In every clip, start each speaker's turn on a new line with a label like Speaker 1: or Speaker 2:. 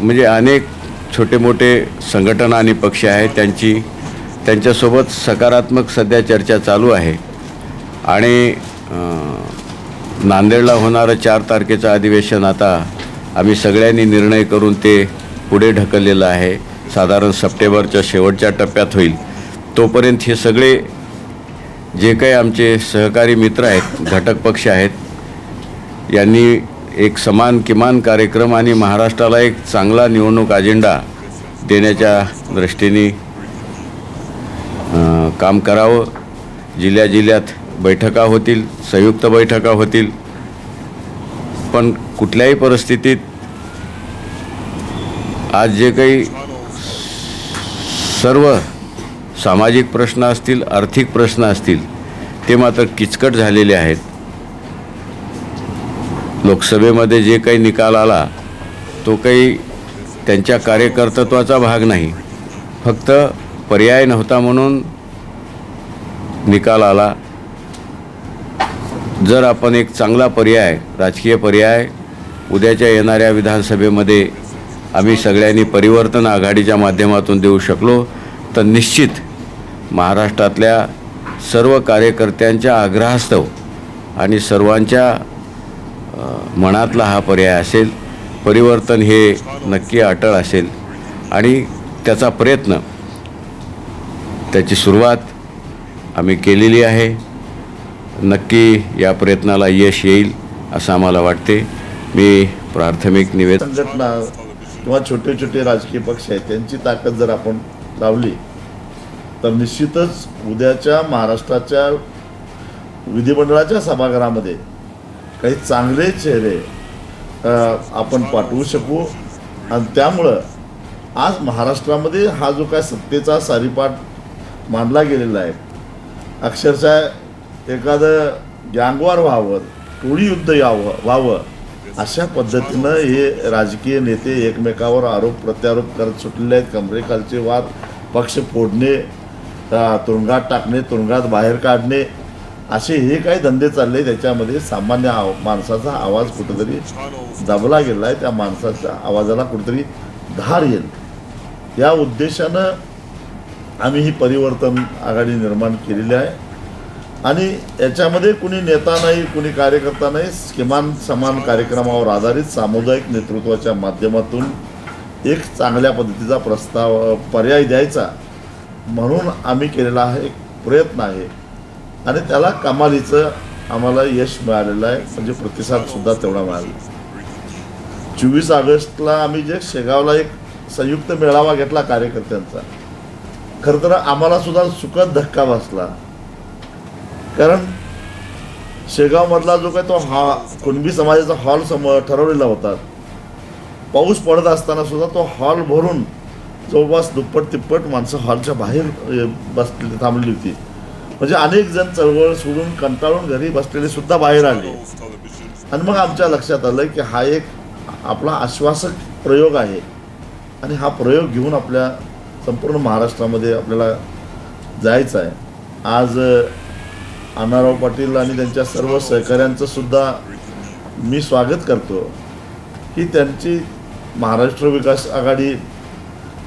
Speaker 1: म्हणजे अनेक छोटे मोठे संघटना आणि पक्ष आहेत त्यांची त्यांच्यासोबत सकारात्मक सध्या चर्चा चालू आहे. आणि नांदेडला होणारं चार तारखेचं अधिवेशन आता आम्ही सगळ्यांनी निर्णय करून ते पुढे ढकललेलं आहे. साधारण सप्टेंबरच्या शेवटच्या टप्प्यात होईल. तोपर्यंत हे सगळे जे काही आमचे सहकारी मित्र आहेत घटक पक्ष आहेत यांनी एक समान किमान कार्यक्रम आणि महाराष्ट्राला एक चांगला निवडणूक अजेंडा देण्याच्या दृष्टीने काम करावं. जिल्ह्या जिल्ह्यात बैठका होतील संयुक्त बैठका होतील. पण कुठल्याही परिस्थितीत आज जे काही सर्व सामाजिक प्रश्न असतील आर्थिक प्रश्न असतील ते मात्र किचकट झालेले आहेत. लोकसभेमध्ये जे काही निकाल आला तो काही त्यांच्या कार्यकर्तृत्वाचा भाग नाही. फक्त पर्याय नव्हता म्हणून निकाल आला. जर आपण एक चांगला पर्याय राजकीय पर्याय उद्याच्या येणाऱ्या विधानसभेमध्ये आम्ही सगळ्यांनी परिवर्तन आघाडीच्या माध्यमातून देऊ शकलो तर निश्चित महाराष्ट्रातल्या सर्व कार्यकर्त्यांच्या आग्रहास्तव आणि सर्वांच्या मनातला हा पर्याय असेल परिवर्तन हे नक्की अटळ असेल. आणि त्याचा प्रयत्न त्याची सुरुवात आम्ही केलेली आहे. नक्की या प्रयत्नाला यश येईल असं आम्हाला वाटते. मी प्राथमिक निवेदन
Speaker 2: संघटना किंवा छोटे छोटे राजकीय पक्ष आहेत त्यांची ताकद जर आपण लावली तर निश्चितच उद्याच्या महाराष्ट्राच्या विधिमंडळाच्या सभागृहामध्ये काही चांगले चेहरे आपण पाठवू शकू. आणि त्यामुळं आज महाराष्ट्रामध्ये हा जो काय सत्तेचा सारीपाठ मानला गेलेला आहे अक्षरशः एखादं गँगवार व्हावं टोळी युद्ध यावं व्हावं अशा पद्धतीनं हे राजकीय नेते एकमेकावर आरोप प्रत्यारोप करत सुटलेले आहेत. कमरेखालचे वाद पक्ष फोडणे तुरुंगात टाकणे तुरुंगात बाहेर काढणे असे हे काही धंदे चालले त्याच्यामध्ये सामान्य माणसाचा आवाज कुठेतरी दाबला गेला आहे त्या माणसाच्या आवाजाला कुठेतरी धार येईल. या उद्देशानं आम्ही ही परिवर्तन आघाडी निर्माण केलेली आहे. आणि याच्यामध्ये कुणी नेता नाही कुणी कार्यकर्ता नाही किमान समान कार्यक्रमावर आधारित सामुदायिक नेतृत्वाच्या माध्यमातून एक चांगल्या पद्धतीचा प्रस्ताव पर्याय द्यायचा म्हणून आम्ही केलेला हा एक प्रयत्न आहे. आणि त्याला कमालीचं आम्हाला यश मिळालेलं आहे. म्हणजे प्रतिसादसुद्धा तेवढा मिळाला. चोवीस ऑगस्टला आम्ही जे शेगावला एक संयुक्त मेळावा घेतला कार्यकर्त्यांचा. खरं तर आम्हालासुद्धा सुखद धक्का बसला. कारण शेगावमधला जो काय तो हा कुणबी समाजाचा हॉल सम ठरवलेला होता. पाऊस पडत असताना सुद्धा तो हॉल भरून जवळपास दुप्पट तिप्पट माणसं हॉलच्या बाहेर अ, बसलेली थांबली होती. म्हणजे अनेक जण चळवळ सोडून कंटाळून घरी बसलेले सुद्धा बाहेर आले. आणि मग आमच्या लक्षात आलं की हा एक आपला आश्वासक प्रयोग आहे. आणि हा प्रयोग घेऊन आपल्या संपूर्ण महाराष्ट्रामध्ये आपल्याला जायचं आहे. आज अण्णाराव पाटील आणि त्यांच्या सर्व सहकाऱ्यांचं सुद्धा मी स्वागत करतो. की त्यांची महाराष्ट्र विकास आघाडी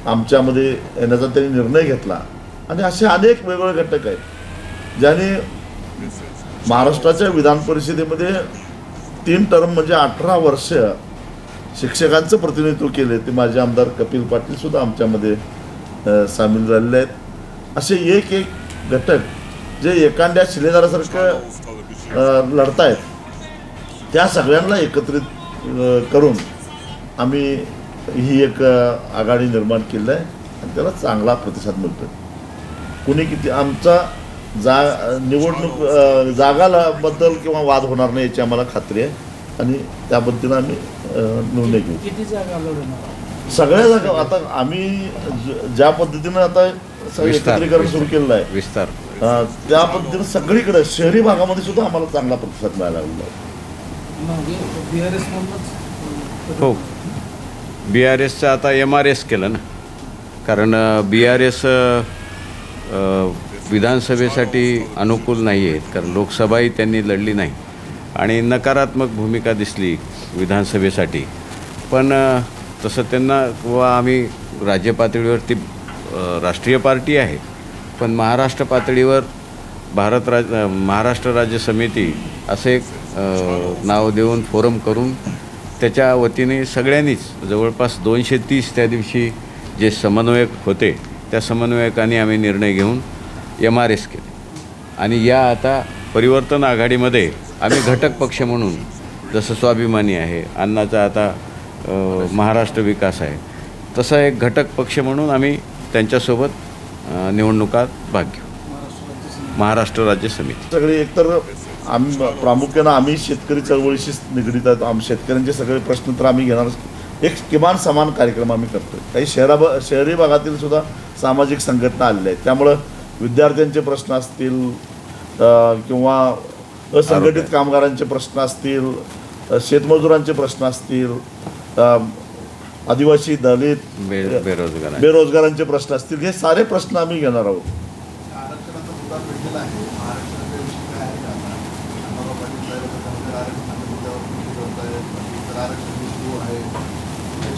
Speaker 2: आमच्यामध्ये येण्याचा त्यांनी निर्णय घेतला. आणि असे अनेक वेगवेगळे घटक आहेत. ज्याने महाराष्ट्राच्या विधान परिषदेमध्ये तीन टर्म म्हणजे अठरा वर्ष शिक्षकांचं प्रतिनिधित्व केले ते माझे आमदार कपिल पाटील सुद्धा आमच्यामध्ये सामील झालेले आहेत. असे एक एक घटक जे एखाद्या शिलेदारासारखं लढतायत त्या सगळ्यांना एकत्रित करून आम्ही ही एक आघाडी निर्माण केली आहे आणि त्याला चांगला प्रतिसाद मिळतो कुणी किती आमचा जा निवडणूक जागाला बद्दल किंवा वाद होणार नाही याची आम्हाला खात्री आहे. आणि त्या पद्धतीनं आम्ही निर्णय घेऊ.
Speaker 3: किती जागा लढवणार
Speaker 2: सगळ्या जागा आता आम्ही ज- ज्या पद्धतीनं आता एकत्रीकरण सुरू केलेलं आहे
Speaker 1: विस्तार.
Speaker 2: त्या पद्धतीनं सगळीकडे शहरी भागामध्ये सुद्धा आम्हाला चांगला प्रतिसाद मिळायला
Speaker 3: मधूनच?
Speaker 1: हो. बी आर एसचं आता एम आर एस केलं ना. कारण बी आर एस विधानसभेसाठी अनुकूल नाही आहेत कारण लोकसभाही त्यांनी लढली नाही. आणि नकारात्मक भूमिका दिसली विधानसभेसाठी. पण तसं त्यांना किंवा आम्ही राज्य पातळीवरती राष्ट्रीय पार्टी आहे पण महाराष्ट्र पातळीवर भारत राज महाराष्ट्र राज्य समिती असे एक नाव देऊन फोरम करून त्याच्या वतीने सगळ्यांनीच जवळपास दोनशे तीस त्या दिवशी जे समन्वयक होते त्या समन्वयकाने आम्ही निर्णय घेऊन एम आर एस केले. आणि या आता परिवर्तन आघाडीमध्ये आम्ही घटक पक्ष म्हणून जसं स्वाभिमानी आहे अन्नाचा आता महाराष्ट्र विकास आहे तसा एक घटक पक्ष म्हणून आम्ही त्यांच्यासोबत निवडणुकात भाग घेऊ. महाराष्ट्र राज्य समिती.
Speaker 2: सगळे एकतर आम्ही प्रामुख्यानं आम्ही शेतकरी चळवळीशी निगडीत आहोत. आम शेतकऱ्यांचे सगळे प्रश्न तर आम्ही घेणार एक किमान समान कार्यक्रम आम्ही करतोय. काही शहरा शहरी भागातील सुद्धा सामाजिक संघटना आलेल्या आहेत. त्यामुळं विद्यार्थ्यांचे प्रश्न असतील किंवा असंघटित कामगारांचे प्रश्न असतील शेतमजुरांचे प्रश्न असतील आदिवासी दलित
Speaker 1: बेरोजगार
Speaker 2: बेरोजगारांचे. प्रश्न असतील हे सारे प्रश्न आम्ही घेणार आहोत
Speaker 4: आरक्षणाचा मुद्दा पेटलेला आहे आरक्षणाच्या विषयी काय आहे का आता आम्हाला पाटील साहेबांचं आरक्षणाच्या मुद्द्यावर तुम्ही बोलताय तर आरक्षण सुरू आहे त्याच्यावर काही प्राथमिक चर्चा झाली आहे का?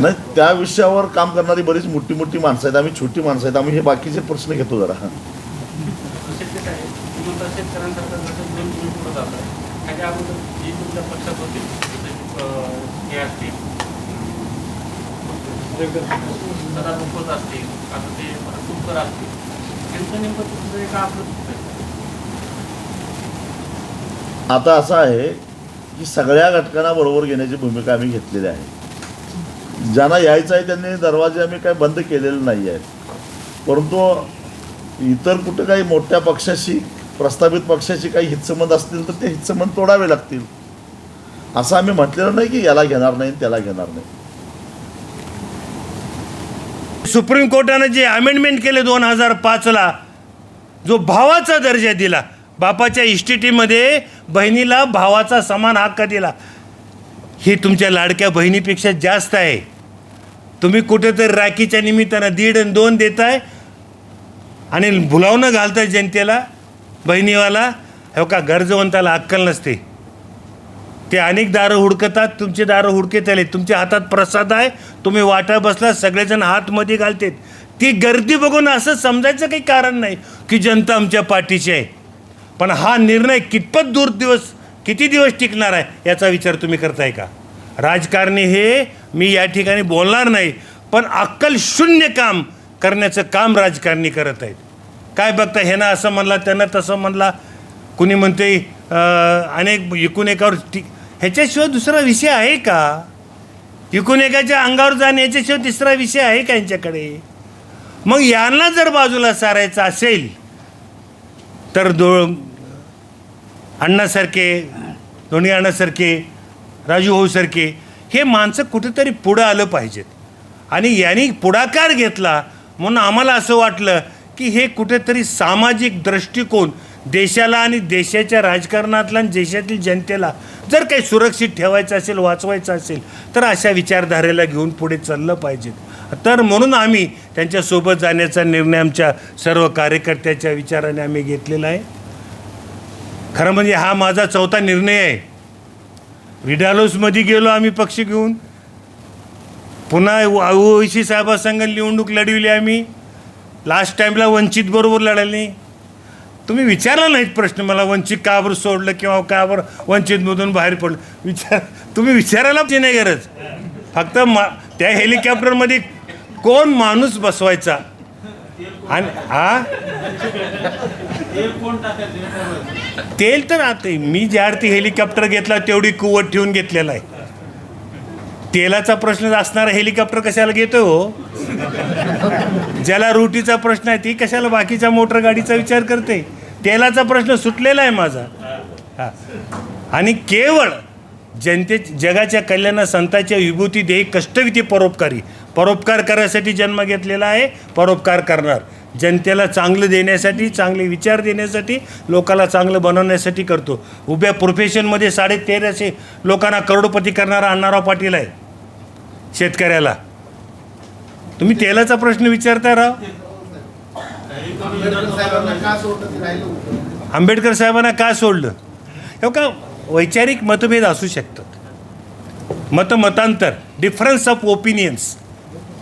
Speaker 2: नाही त्या विषयावर काम करणारी बरीच मोठी मोठी माणसं आहेत आम्ही छोटी माणसं आहेत आम्ही हे बाकीचे प्रश्न घेतो जरा.
Speaker 5: आता
Speaker 2: असं आहे की सगळ्या घटकांना बरोबर घेण्याची भूमिका आम्ही घेतलेली आहे. ज्यांना यायचं आहे त्यांनी दरवाजे आम्ही काय बंद केलेले नाही आहेत. परंतु इतर कुठं काही मोठ्या पक्षाशी प्रस्थापित पक्षाशी काही हितसंबंध असतील तर ते हितसंबंध तोडावे लागतील. असं आम्ही म्हटलेलं नाही की याला घेणार नाही त्याला घेणार नाही.
Speaker 6: सुप्रीम कोर्टानं जे अमेंडमेंट केले दोन हजार पाचला जो भावाचा दर्जा दिला बापाच्या इस्टेटीमध्ये बहिणीला भावाचा समान हक्क दिला. ही तुमच्या लाडक्या बहिणीपेक्षा जास्त आहे. तुम्ही कुठेतरी राखीच्या निमित्तानं दीड आणि दोन देताय आणि भुलावणं घालताय जनतेला बहिणीवाला. हो का गरजवंताला अक्कल नसते. ते अनेक दारं हुडकतात तुमचे दारं हुडकेत आले. तुमच्या हातात प्रसाद आहे तुम्ही वाटा बसला सगळेजण हातमध्ये घालतेत. ती गर्दी बघून असं समजायचं काही कारण नाही की जनता आमच्या पाठीची आहे. पण हा निर्णय कितपत दूर दिवस किती दिवस टिकणार आहे याचा विचार तुम्ही करताय का? राजकारणी हे मी या ठिकाणी बोलणार नाही पण अक्कल शून्य काम करण्याचं काम राजकारणी करत आहेत. काय बघता ह्यानं असं म्हणला त्यांना तसं म्हणला कुणी म्हणते अनेक एकूण एकावर टी ह्याच्याशिवाय दुसरा विषय आहे का? एकूण एकाच्या अंगावर जाणे याच्याशिवाय तिसरा विषय आहे का यांच्याकडे? मग यांना जर बाजूला सारायचं असेल तर दो अण्णासारखे दोन्ही अण्णासारखे राजू भाऊसारखे हे माणसं कुठेतरी पुढं आलं पाहिजेत. आणि यांनी पुढाकार घेतला म्हणून आम्हाला असं वाटलं की हे कुठेतरी सामाजिक दृष्टिकोन देशाला आणि देशाच्या राजकारणातला आणि देशातील जनतेला जर काही सुरक्षित ठेवायचं असेल वाचवायचं असेल तर अशा विचारधारेला घेऊन पुढे चाललं पाहिजेत. तर म्हणून आम्ही त्यांच्यासोबत जाण्याचा निर्णय आमच्या सर्व कार्यकर्त्याच्या विचाराने आम्ही घेतलेला आहे. खरं म्हणजे हा माझा चौथा निर्णय आहे. विडालोसमध्ये गेलो आम्ही पक्ष घेऊन. पुन्हा ओवीसी साहेबासंग निवडणूक लढविली आम्ही. लास्ट टाईमला वंचित बरोबर लढाली तुम्ही विचारला नाहीत प्रश्न मला वंचित का बरं सोडलं किंवा का बरं वंचितमधून बाहेर पडलं? विचार तुम्ही विचारायला नाही गरज. फक्त मा त्या हेलिकॉप्टरमध्ये कोण माणूस बसवायचा? आणि हा? तेल तर आता मी ज्या अर्थी हेलिकॉप्टर घेतला तेवढी कुवत ठेवून घेतलेला आहे. तेलाचा प्रश्न असणारा हेलिकॉप्टर कशाला घेतो हो? ज्याला रोटीचा प्रश्न आहे ती कशाला बाकीच्या मोटर गाडीचा विचार करते? तेलाचा प्रश्न सुटलेला आहे माझा. हा. आणि केवळ जनते जगाच्या कल्याणा संतांच्या विभूती देही कष्टविधी परोपकारी. परोपकार करायसाठी जन्म घेतलेला आहे परोपकार करणार. जनतेला चांगलं देण्यासाठी चांगले विचार देण्यासाठी लोकाला चांगलं बनवण्यासाठी करतो. उभ्या प्रोफेशनमध्ये साडे तेराशे लोकांना करोडपती करणारा अण्णाराव पाटील आहे शेतकऱ्याला. तुम्ही तेलाचा प्रश्न विचारताय राव.
Speaker 4: आंबेडकर साहेबांना का सोडलं?
Speaker 6: हे का का वैचारिक मतभेद असू शकतात. मतमतांतर डिफरन्स ऑफ ओपिनियन्स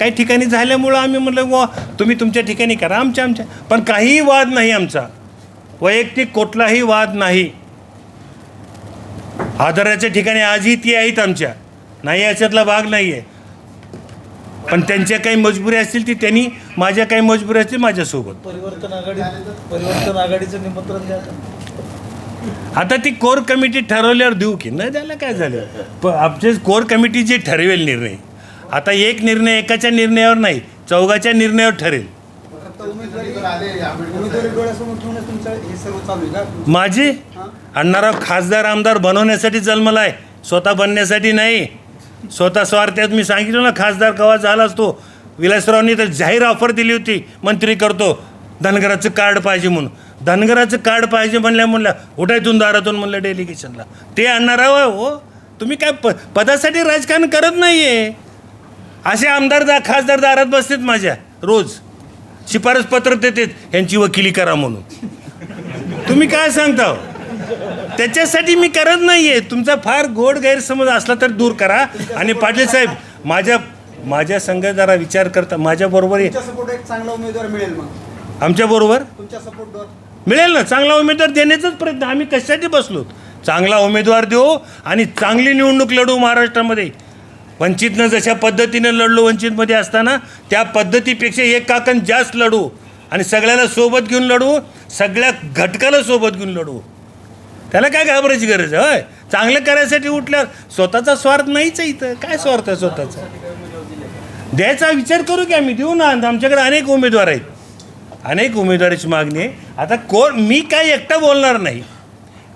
Speaker 6: काही ठिकाणी झाल्यामुळं आम्ही म्हटलं वा तुम्ही तुमच्या ठिकाणी करा आमच्या आमच्या. पण काहीही वाद नाही आमचा. वैयक्तिक कुठलाही वाद नाही. आदराच्या ठिकाणी आजही ती आहेत आमच्या. नाही याच्यातला भाग नाही आहे पण त्यांच्या काही मजबुरी असतील ती त्यांनी माझ्या काही मजबुरी असतील माझ्यासोबत
Speaker 3: परिवर्तन आघाडी परिवर्तन आघाडीचं निमंत्रण द्या.
Speaker 6: आता ती कोर कमिटी ठरवल्यावर देऊ की. न द्यायला काय झालं? प आमचे कोर कमिटी जे ठरवेल निर्णय. आता एक निर्णय एकाच्या निर्णयावर नाही चौघाच्या निर्णयावर ठरेल. माझी? अण्णाराव खासदार आमदार बनवण्यासाठी जन्मला आहे. स्वतः बनण्यासाठी नाही. स्वतः स्वार्थ्यात मी सांगितलं ना खासदार कवा झाला असतो विलासरावांनी तर जाहीर ऑफर दिली होती. मंत्री करतो. धनगराचं कार्ड पाहिजे म्हणून. धनगराचं कार्ड पाहिजे म्हणल्या म्हणल्या उठायतून दारातून म्हणलं डेलिगेशनला ते अण्णाराव आहे हो. तुम्ही काय प पदासाठी राजकारण करत नाही आहे असे आमदार दा खासदार दारात बसतात माझ्या रोज. शिफारस पत्र देतात यांची वकिली करा म्हणून. तुम्ही काय सांगता हो? त्याच्यासाठी मी करत नाही आहे तुमचा फार गोड गैरसमज असला तर दूर करा. आणि पाटील साहेब माझ्या माझ्या संघ जरा विचार करता माझ्याबरोबर
Speaker 7: चांगला उमेदवार मिळेल मग.
Speaker 6: आमच्याबरोबर मिळेल ना. चांगला उमेदवार देण्याचाच प्रयत्न. आम्ही कशासाठी बसलो? चांगला उमेदवार देऊ आणि चांगली निवडणूक लढू महाराष्ट्रामध्ये. वंचितनं जशा पद्धतीनं लढलो वंचितमध्ये असताना त्या पद्धतीपेक्षा एक काकण जास्त लढू आणि सगळ्याला सोबत घेऊन लढू सगळ्या घटकाला सोबत घेऊन लढू. त्याला काय घाबरायची गरज आहे? होय. चांगलं करायसाठी उठल्यावर स्वतःचा स्वार्थ नाहीच आहे इथं. काय स्वार्थ आहे स्वतःचा? द्यायचा विचार करू की आम्ही देऊ ना. आमच्याकडे अनेक उमेदवार आहेत. अनेक उमेदवाराची मागणी आहे. आता कोण मी काय एकटा बोलणार नाही.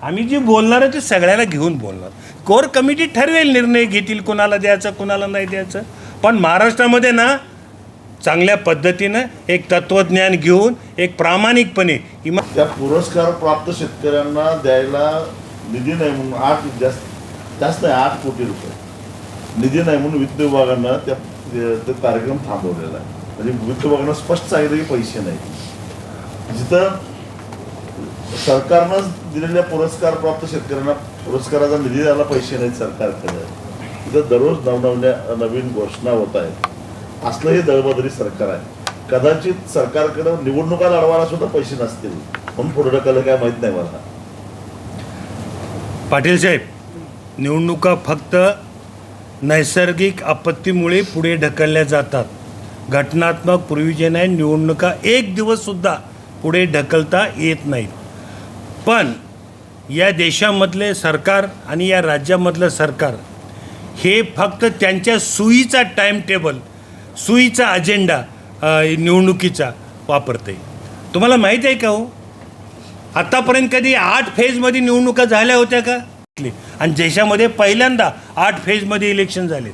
Speaker 6: आम्ही जी बोलणार आहे ते सगळ्याला घेऊन बोलणार. कोर कमिटी ठरवेल निर्णय घेतील कुणाला द्यायचं कुणाला नाही द्यायचं. पण महाराष्ट्रामध्ये ना चांगल्या पद्धतीनं एक तत्त्वज्ञान घेऊन एक प्रामाणिकपणे इमा
Speaker 2: त्या पुरस्कार प्राप्त शेतकऱ्यांना द्यायला निधी नाही म्हणून आठ जास्त जास्त नाही आठ कोटी रुपये. निधी नाही म्हणून वित्त विभागानं त्या ते कार्यक्रम थांबवलेला आहे. म्हणजे वित्त विभागानं स्पष्ट सांगितलं की पैसे नाही. जिथं सरकारनं दिलेल्या पुरस्कार प्राप्त शेतकऱ्यांना पुरस्काराचा निधी द्यायला पैसे नाहीत सरकारकडे. तिथं दररोज नवनवल्या नवीन घोषणा होत आहेत. असलं हे दळबदरी सरकार आहे. कदाचित सरकारकडे निवडणुका लढवायला सुद्धा पैसे नसतील. म्हणून पुढे ढकललं काय माहीत नाही मला.
Speaker 6: पाटील साहेब निवडणुका फक्त नैसर्गिक आपत्तीमुळे पुढे ढकलल्या जातात. घटनात्मक पूर्वीजन आहे निवडणुका एक दिवससुद्धा पुढे ढकलता येत नाहीत. पण या देशामधले सरकार आणि या राज्यामधलं सरकार हे फक्त त्यांच्या सुईचा टाईम टेबल सुईचा अजेंडा निवडणुकीचा वापरते तुम्हाला माहीत आहे का हो? आत्तापर्यंत कधी आठ फेजमध्ये निवडणुका झाल्या होत्या का? आणि देशामध्ये पहिल्यांदा आठ फेजमध्ये इलेक्शन झाले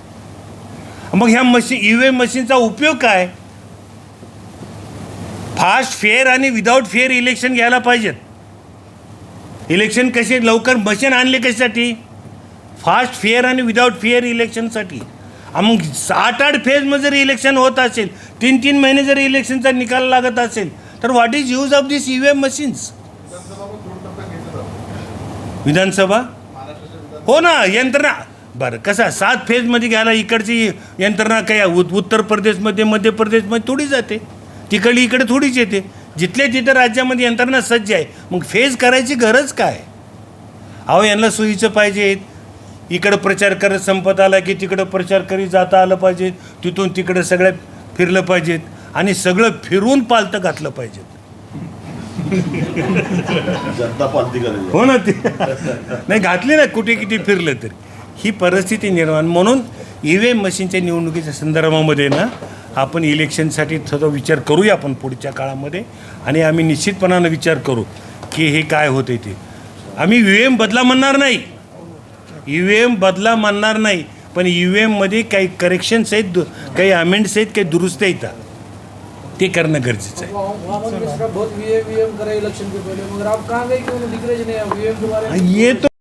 Speaker 6: मग ह्या मशीन ई व्ही एम मशीनचा उपयोग काय? फास्ट फेअर आणि विदाऊट फेअर इलेक्शन घ्यायला पाहिजेत. इलेक्शन कसे लवकर मशीन आणले कशासाठी? फास्ट फेअर आणि विदाऊट फेअर इलेक्शनसाठी. मग आठ आठ फेजमध्ये जर इलेक्शन होत असेल तीन तीन महिने जर इलेक्शनचा निकाल लागत असेल तर what is use of this E V M machines
Speaker 4: विधानसभा?
Speaker 6: हो ना यंत्रणा. बरं कसा सात फेजमध्ये घ्यायला इकडची यंत्रणा काय उत्तर प्रदेशमध्ये मध्य प्रदेशमध्ये थोडी जाते. तिकडली इकडे थोडीच येते. जिथल्या तिथं राज्यामध्ये यंत्रणा सज्ज आहे मग फेज करायची गरज काय? अहो यांना सोयीचं पाहिजे इकडं प्रचार करत संपत आला की तिकडं प्रचार करीत जाता आलं पाहिजे तिथून तिकडं सगळं फिरलं पाहिजेत. आणि सगळं फिरून पालतं घातलं पाहिजे
Speaker 2: जनता पालती करेल
Speaker 6: हो ना ते. नाही घातली ना कुठे किती फिरलं तरी. ही परिस्थिती निर्माण म्हणून ई व्ही एम मशीनच्या निवडणुकीच्या संदर्भामध्ये ना आपण इलेक्शनसाठी थोडा विचार करूया आपण पुढच्या काळामध्ये आणि आम्ही निश्चितपणानं विचार करू की हे काय होते ते आम्ही यू एम बदला म्हणणार नाही यू एम बदला म्हणणार नाही पण यू एममध्ये काही करेक्शन्स आहेत दु काही अमेंड्स आहेत काही दुरुस्त्या येतात ते करणं गरजेचं आहे
Speaker 3: येतो
Speaker 6: ये तो